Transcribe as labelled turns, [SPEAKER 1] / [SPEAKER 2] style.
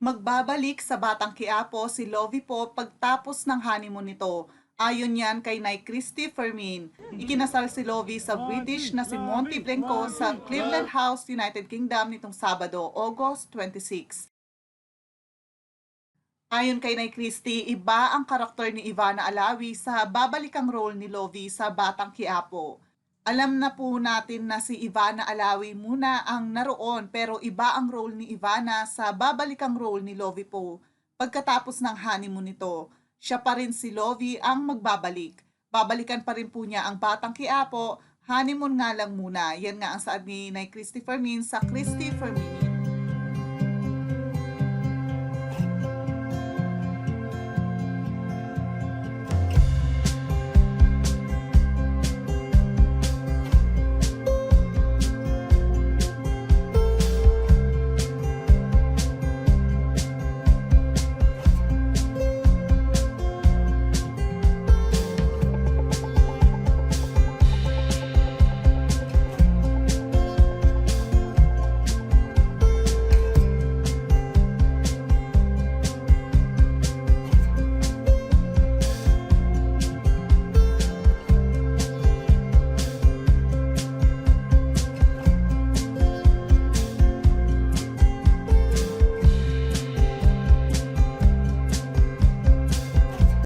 [SPEAKER 1] Magbabalik sa Batang Quiapo si Lovie po pagtapos ng honeymoon nito. Ayon yan kay Nay Christy Fermin. Ikinasal si Lovie sa British na si Monty Blanco sa Cleveland House, United Kingdom nitong Sabado, August 26. Ayon kay Nay Christy, iba ang karakter ni Ivana Alawi sa babalikang role ni Lovie sa Batang Quiapo. Alam na po natin na si Ivana Alawi muna ang naroon pero iba ang role ni Ivana sa babalikang role ni Lovie po. Pagkatapos ng honeymoon nito, siya pa rin si Lovie ang magbabalik. Babalikan pa rin po niya ang Batang Quiapo, honeymoon nga lang muna. Yan nga ang saad ni Nay Christy Fermin sa Christy Fermin.